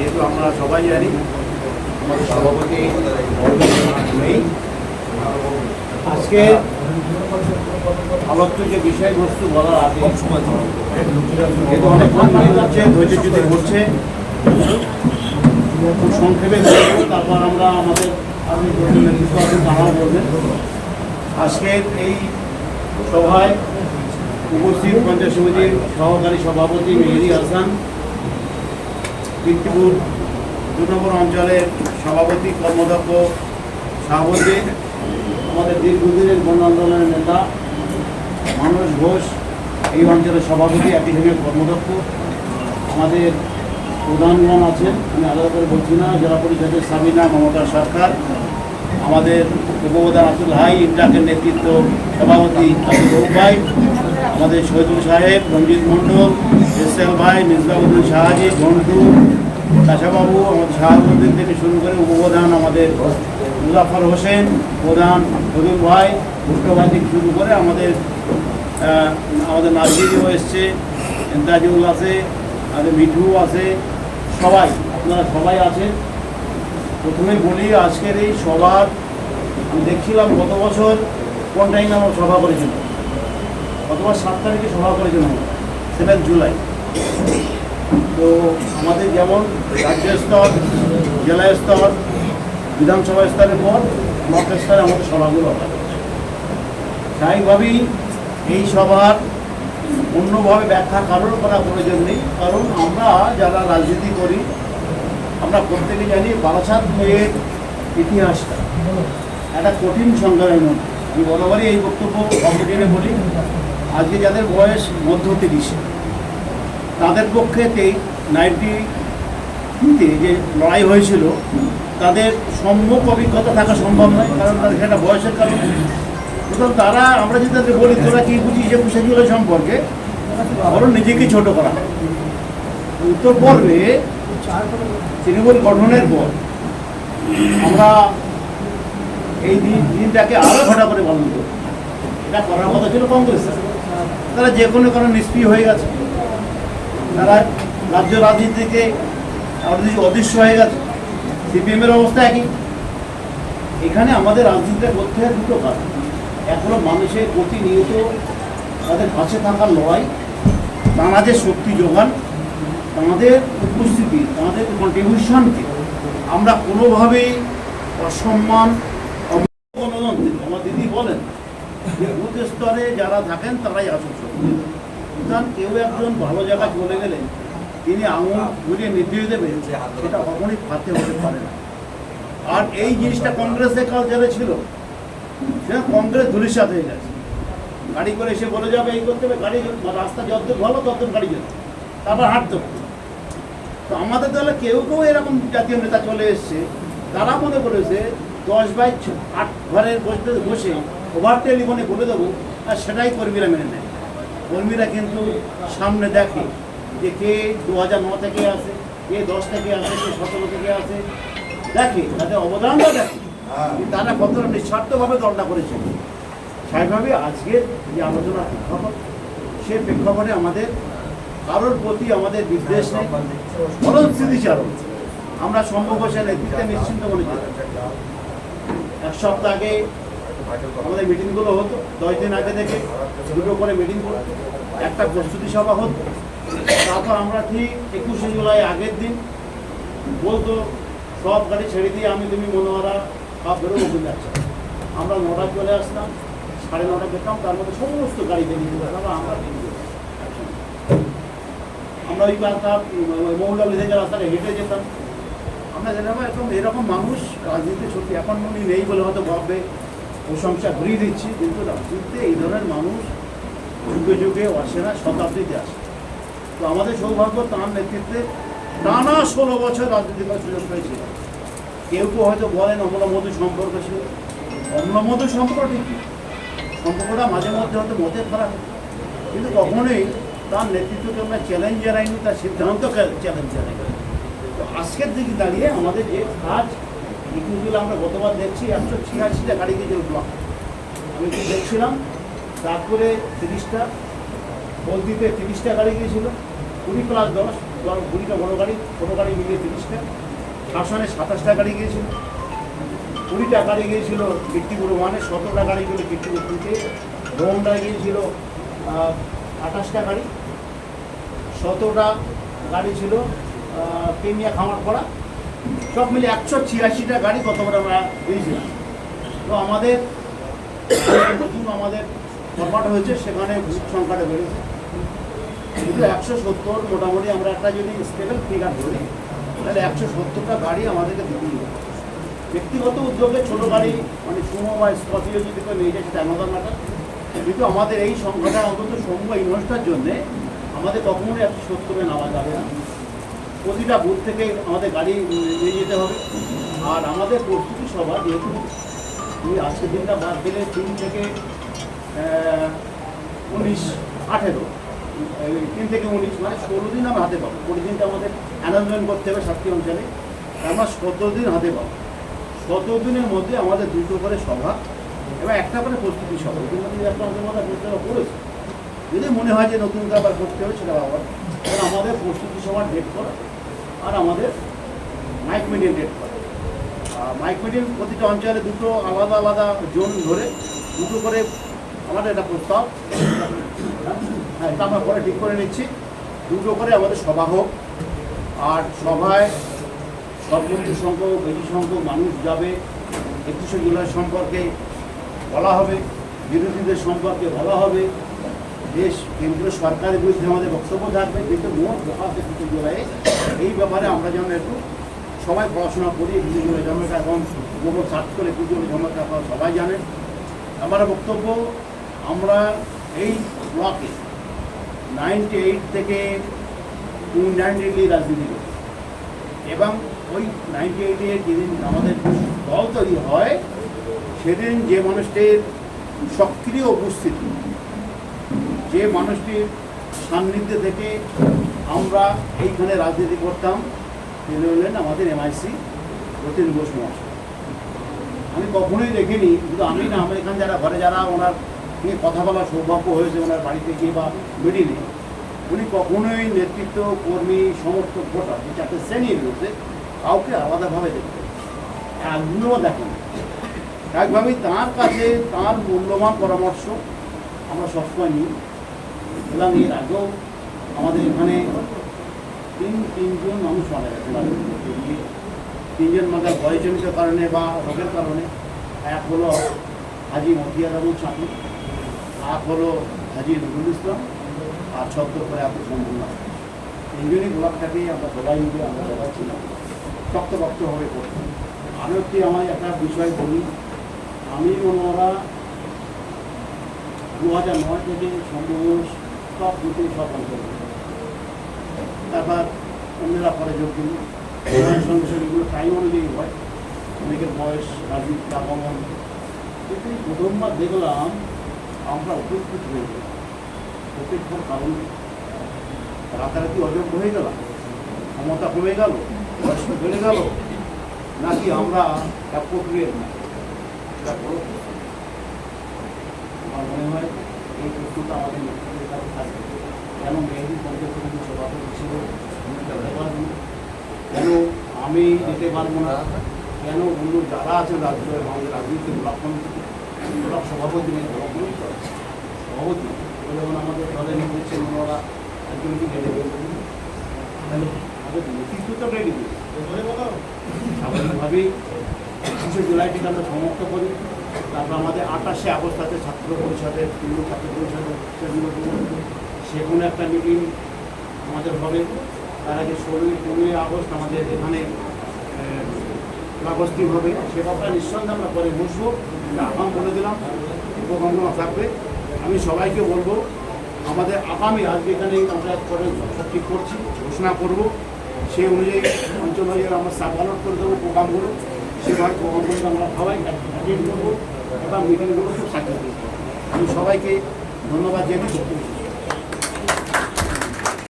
যেহেতু আমরা সবাই জানি, আমাদের সভাপতি নেই। আজকে আলোচ্য যে বিষয়বস্তু বলার আগে যেহেতু অনেক কোম্পানি ধৈর্য যদি ঘটছে খুব সংক্ষেপে তারপর আমরা আমাদের আজকের এই সভায় উপস্থিত পঞ্চায়েত সমিতির সহকারী সভাপতি মেহেদি হাসান কীর্তিপুর দু অঞ্চলের সভাপতি কর্মদক্ষ শাহাবুদ্দিন আমাদের দীর্ঘদিনের গণ আন্দোলনের নেতা মানস ঘোষ, এই অঞ্চলের সভাপতি, একই সঙ্গে কর্মদক্ষ আমাদের প্রধানগণ আছেন, আমি আলাদা করে বলছি না, জেলা পরিষদের সাবিনা মমতা সরকার, আমাদের উপপ্রধান আব্দুল হাই ইন্টাকের নেতৃত্ব সভাপতি আব্দুল ভাই আমাদের শহীদুল সাহেব, রঞ্জিত মণ্ডল এসএল ভাই মিসবাউদ্দিন শাহাজি ঘন্টু চাষাবাবু আমাদের শাহাবুদ্দিন থেকে শুরু করে উপপ্রধান আমাদের মুজাফর হোসেন, প্রধান ফজুল ভাই ভুট্টোভাই থেকে শুরু করে আমাদের আমাদের নাজিরও এসছে, এন্তাজুল আছে, আমাদের মিঠু আছে, সবাই, আপনারা সবাই আছেন। প্রথমেই বলি, আজকের এই সভার, আমি দেখছিলাম গত বছর কোন টাইমে আমরা সভা করেছিলাম? গতবার সাত তারিখে সভা করেছিলাম সেভেন জুলাই। তো আমাদের যেমন রাজ্য স্তর, জেলা স্তর, বিধানসভা স্তরের পর ব্লক স্তরে আমাদের সভাগুলো হয় স্বাভাবিকভাবেই এই সভার অন্যভাবে ব্যাখ্যা কারোর করা প্রয়োজন নেই, কারণ আমরা যারা রাজনীতি করি, আমরা প্রত্যেকে জানি বারাসাত বইয়ের ইতিহাসটা। একটা কঠিন সংগ্রামের মধ্যে। আমি বরাবরই এই বক্তব্য কমিটিনে বলি, আজকে যাদের বয়স মধ্য তিরিশে তাদের পক্ষে তেই নাইনটি টুতে যে লড়াই হয়েছিল, তাদের সম্মুখ অভিজ্ঞতা থাকা সম্ভব নয়, কারণ তাদের সেটা বয়সের কারণে। সুতরাং তারা, আমরা যদি তাদের বলি, তোরা কি বুঝিস যে সেগুলো সম্পর্কে? বরং নিজেকে ছোট করা। উত্তর পর্বে তৃণমূল গঠনের পর আমরা এই দিন, দিনটাকে আরও ঘটা করে পালন করি। এটা করার কথা ছিল কংগ্রেস তারা যে কোনো কারণে নিষ্ক্রিয় হয়ে গেছে। তারা রাজ্য রাজনীতি থেকে অদৃশ্য হয়ে গেছে। সিপিএমের অবস্থা একই। এখানে আমাদের রাজনীতিটা করতে হয় দুটো কাজ। এক হলো মানুষের প্রতিনিয়ত তাদের পাশে থাকার লড়াই তাঁদের শক্তি যোগান তাঁদের উপস্থিতি তাঁদের কন্ট্রিবিউশনকে আমরা কোনোভাবেই অসম্মান আমার দিদি বলেন যে বুথ স্তরে যারা থাকেন তারাই আসল শক্তি। সুতরাং কেউ একজন ভালো জায়গায় চলে গেলেন তিনি আঙুল ঘুরিয়ে নির্দেশ দেবেন সেটা কখনই ফাতে হতে পারে না। আর এই জিনিসটা কংগ্রেসের কালচারে ছিল সেটা কংগ্রেস ধূলিসাৎ হয়ে গেছে। গাড়ি করে এসে বলে যাবে, এই করতে হবে, গাড়ি রাস্তা যত ভালো, তত গাড়ি যেত তারপর হাঁটতে তো আমাদের দলে কেউ কেউ এরকম জাতীয় নেতা চলে এসছে, তারা মনে করেছে দশ বাই আট ঘরের বসতে, বসে ওভার টেলিফোনে বলে দেবো, আর সেটাই কর্মীরা মেনে নেয়। কর্মীরা কিন্তু সামনে দেখে যে কে দু হাজার ন থেকে আসে কে দশ থেকে আসে কে সতেরো থেকে আসে দেখে তাদের অবদানটা দেখে। তারা কতটা নিঃস্বার্থভাবে দলটা করেছে। স্বাভাবিকভাবে আজকের যে আলোচনা প্রেক্ষাপট সে প্রেক্ষাপটে আমাদের কারোর প্রতি আমাদের বিদ্বেষ নেই বরং স্মৃতিচারণ আমরা সম্ভব সে নেতৃত্বে নিশ্চিন্ত মনে করি। এক সপ্তাহ আগে আমাদের মিটিংগুলো হতো, দশ দিন আগে থেকে দুটো করে মিটিং করতো একটা প্রস্তুতি সভা হতো, তারপর আমরা ঠিক একুশে জুলাই আগের দিন বলতো, সব গাড়ি ছেড়ে দিয়ে আমি, তুমি মনোহরা সব বেরোবো কিন্তু আমরা নটায় চলে আসতাম, সাড়ে নটা যেতাম তার মধ্যে সমস্ত গাড়ি বেরিয়ে যেত আমরা আমরা যেতাম আমরা ওই রাস্তা মৌলালি থেকে রাস্তাটা হেঁটে যেতাম। আমরা যেরকম এরকম এরকম মানুষ রাজনীতিতে সত্যি এখন উনি নেই বলে হয়তো ভাববে। প্রশংসা ঘুরিয়ে দিচ্ছি, কিন্তু রাজনীতিতে এই ধরনের মানুষ যুগে যুগে আসে না, শতাব্দীতে আসে। তো আমাদের সৌভাগ্য তাঁর নেতৃত্বে টানা ষোলো বছর রাজনীতি করার সুযোগ পেয়েছিল কেউ কেউ হয়তো বলেন অম্লমধু সম্পর্ক ছিল। অম্লমধু সম্পর্ক কি? সম্পর্কটা মাঝে মধ্যে হয়তো মতের খারাপ কিন্তু কখনোই তার নেতৃত্বকে আমরা চ্যালেঞ্জ জানাইনি তার সিদ্ধান্তকে চ্যালেঞ্জ জানাই তো আজকের দিকে দাঁড়িয়ে আমাদের যে কাজ ইকুইগুলো আমরা গতবার দেখছি একশো ছিয়াশিটা গাড়ি গিয়েছিল ব্লক আমি কি দেখছিলাম, তারপরে তিরিশটা, বলতিতে তিরিশটা গাড়ি গিয়েছিল, কুড়ি প্লাস দশ কুড়িটা বড় গাড়ি, ছোটো গাড়ি মিলিয়ে তিরিশটা, শাসনে সাতাশটা গাড়ি গিয়েছিল, কুড়িটা গাড়ি গিয়েছিল কীর্তিপুর ওয়ানে, সতেরোটা গাড়ি গেলো কীর্তিপুর টুতে, রোমটা গিয়েছিল আঠাশটা গাড়ি, সতেরোটা গাড়ি ছিল পেনিয়া খামার করা সব মিলে একশো ছিয়াশিটা গাড়ি কতবার আমরা দিয়েছিলাম তো আমাদের নতুন আমাদের ফরমাট হয়েছে সেখানে বুথ সংখ্যাটা বেড়েছে। কিন্তু একশো সত্তর মোটামুটি আমরা একটা যদি স্টেবল ফিগার ধরি, তাহলে একশো সত্তরটা গাড়ি আমাদেরকে দিতেই হবে। ব্যক্তিগত উদ্যোগে ছোটো গাড়ি মানে সুমো বা স্কর্পিও যদি কেউ নিয়ে সেটা আলাদা ম্যাটার কিন্তু আমাদের এই সংখ্যাটা অন্তত সমূহ ইনভেস্টার জন্যে আমাদের কখনোই একশো সত্তরে নামা যাবে না। প্রতিটা বুথ থেকে আমাদের গাড়ি নিয়ে যেতে হবে। আর আমাদের প্রস্তুতি সভা যেহেতু তুমি আজকের দিনটা বাদ দিলে তিন থেকে উনিশ, আঠেরো তিন থেকে উনিশ মানে ষোলো দিন আমরা হাতে পাবো। কুড়ি দিনটা আমাদের অ্যানাউন্সমেন্ট করতে হবে সাতটি অঞ্চলে। আমরা সতেরো দিন হাতে পাবো। সতেরো দিনের মধ্যে আমাদের দুটো করে সভা এবং একটা করে প্রস্তুতি সভা। ইতিমধ্যে একটা আমাদের মধ্যে প্রস্তুতি করেছে। যদি মনে হয় যে নতুন আবার করতে হবে, সেটা আবার আমাদের প্রস্তুতি সভার ডেট করা আর আমাদের মাইক মিডিয়াম ডেট করা। আর মাইক মিডিয়াম প্রতিটা অঞ্চলে দুটো আলাদা আলাদা জোন ধরে দুটো করে আমাদের একটা প্রস্তাব। হ্যাঁ এটা আমরা পরে ঠিক করে নিচ্ছি। দুটো করে আমাদের সভা হোক। আর সভায় সর্বোচ্চ সংখ্যক বেশি সংখ্যক মানুষ যাবে। একুশে জুলাই সম্পর্কে বলা হবে। বিরোধীদের সম্পর্কে বলা হবে। দেশ, কেন্দ্রীয় সরকারের বিরুদ্ধে আমাদের বক্তব্য থাকবে, কিন্তু মোট একুশে জুলাইয়ে এই ব্যাপারে আমরা যেন একটু সবাই পড়াশোনা করি জুলাই জন্মটা এখন গোবর সার্চ করে জুলাই জন্মটা আপনারা সবাই জানেন আমার বক্তব্য, আমরা এই ব্লকে নাইনটি এইট থেকে টু নাইনটি রাজনীতি করি। এবং ওই নাইনটি এইটে যেদিন আমাদের দল তৈরি হয়, সেদিন যে মানুষটির সক্রিয় উপস্থিতি যে মানুষটির সান্নিধ্যে থেকে আমরা এইখানে রাজনীতি করতাম, তিনি হলেন আমাদের এমআইসি রতিন ঘোষ মহাশয়। আমি কখনোই দেখিনি, কিন্তু আমি না আমার এখানে যারা, ঘরে যারা ওনার নিয়ে কথা বলার সৌভাগ্য হয়েছে, ওনার বাড়িতে গিয়ে বা মিডিলে উনি কখনোই নেতৃত্ব, কর্মী, সমর্থক, ভোটার যে চারটে শ্রেণির রয়েছে কাউকে আলাদাভাবে দেখতেন একদিনও দেখেন। একভাবেই তাঁর কাছে তাঁর মূল্যবান পরামর্শ আমরা সবসময় নিই। এবং এর আগেও আমাদের এখানে তিন, তিনজন মানুষ মারা গেছে তিনজন মাথা বয়সজনিত কারণে বা রোগের কারণে। এক হলো হাজি মতিয়ার রহমান চাঁদু এক হলো হাজি নজরুল ইসলাম, আর ছত্র করে আব্দুল সম্পূর্ণ তিনজনই ব্লকটাকেই আমরা সবাই মিলে, আমরা সবাই ছিলাম। শক্তভক্তভাবে করতাম আমি একটি আমার একটা বিষয় বলি। আমি ওনারা দু হাজার নয় থেকে সমাবেশ সব দুটি সব অঞ্চল তারপর অন্যরা পরে যোগ দিন সঙ্গে সঙ্গে এগুলো টাইম অনুযায়ী হয়। অনেকের বয়স রাজনীতি আগমন কিন্তু প্রথমবার দেখলাম আমরা উপস্থিত হয়ে গেলাম। প্রত্যেকবার কারণ রাতারাতি অযোগ্য হয়ে গেলাম। ক্ষমতা কমে গেল বয়স বেড়ে গেল। নাকি আমরা অ্যাপ্রোপ্রিয়েট না? এটা বড় আমার মনে হয় এই প্রশ্নটা আমাদের নেতৃত্বের কাছে থাকবে কেন মেহেদি পঞ্চায়েত সভাপতি হিসেবে ভূমিকা নিতে কেন আমি যেতে পারব না? কেন অন্য যারা আছেন রাজ্য আমাদের রাজনীতি ব্লক কমিটি ব্লক সভাপতি নেই ব্লক কমিটি সভাপতি। যেমন আমাদের দলে নিয়েছেন ওনারা একজনকে গেলে আমাদের নেতৃত্বটা রেডি স্বাভাবিকভাবেই একুশে জুলাইটিকে আমরা সমাপ্ত করি। তারপর আমাদের আঠাশে আগস্ট আছে ছাত্র পরিষদের পূর্ণ ছাত্র পরিষদের সেখানে একটা মিটিং আমাদের হবে। তার আগে ষোলোই পনেরোই আগস্ট আমাদের এখানে আগস্টিং হবে। সে ব্যাপারে নিঃসন্দেহে আমরা পরে বসবো। আগাম বলে দিলাম। উপকম্পনা থাকবে। আমি সবাইকে বলব, আমাদের আগামী আজকে এখানে আমরা পরে ঠিক করছি, ঘোষণা করব, সেই অনুযায়ী অঞ্চল অনুযায়ী আমরা সাব করে দেবো প্রোগ্রামগুলো। সেভাবে প্রোগ্রামগুলো আমরা সবাই করব। এবং মিটিংগুলো খুব সাকসেসফুল আমি সবাইকে ধন্যবাদ জানিয়ে।